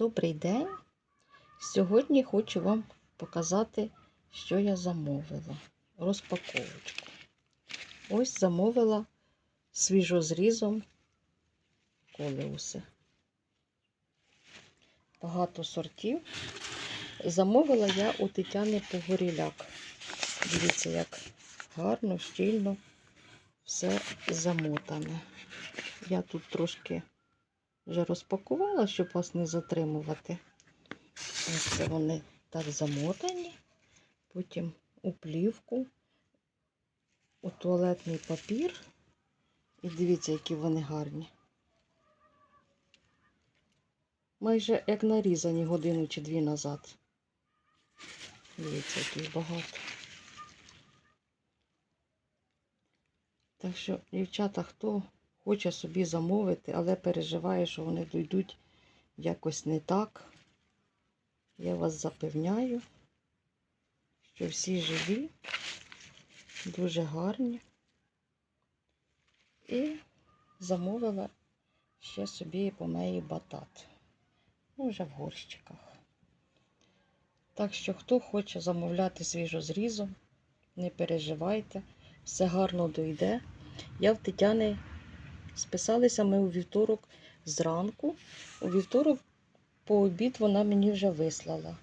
Добрий день! Сьогодні хочу вам показати, що я замовила. Розпаковочку. Ось замовила свіжозрізом колеуси. Багато сортів. Замовила я у Тетяни Погоріляк. Дивіться, як гарно, щільно все замотане. Я тут трошки вже розпакувала, щоб вас не затримувати. Ось це вони так замотані. Потім у плівку, у туалетний папір. І дивіться, які вони гарні. Майже як нарізані годину чи дві назад. Дивіться, яких багато. Так що, дівчата, хто хоче собі замовити, але переживає, що вони дійдуть якось не так. Я вас запевняю, що всі живі, дуже гарні. І замовила ще собі помеї батат. Ну, вже в горщиках. Так що, хто хоче замовляти свіжозрізом, не переживайте, все гарно дойде. Я в Тетяни списалися ми у вівторок зранку. У вівторок по обід вона мені вже вислала.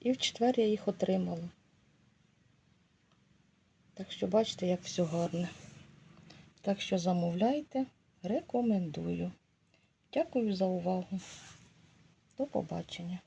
І в четвер я їх отримала. Так що бачите, як все гарне. Так що замовляйте, рекомендую. Дякую за увагу. До побачення.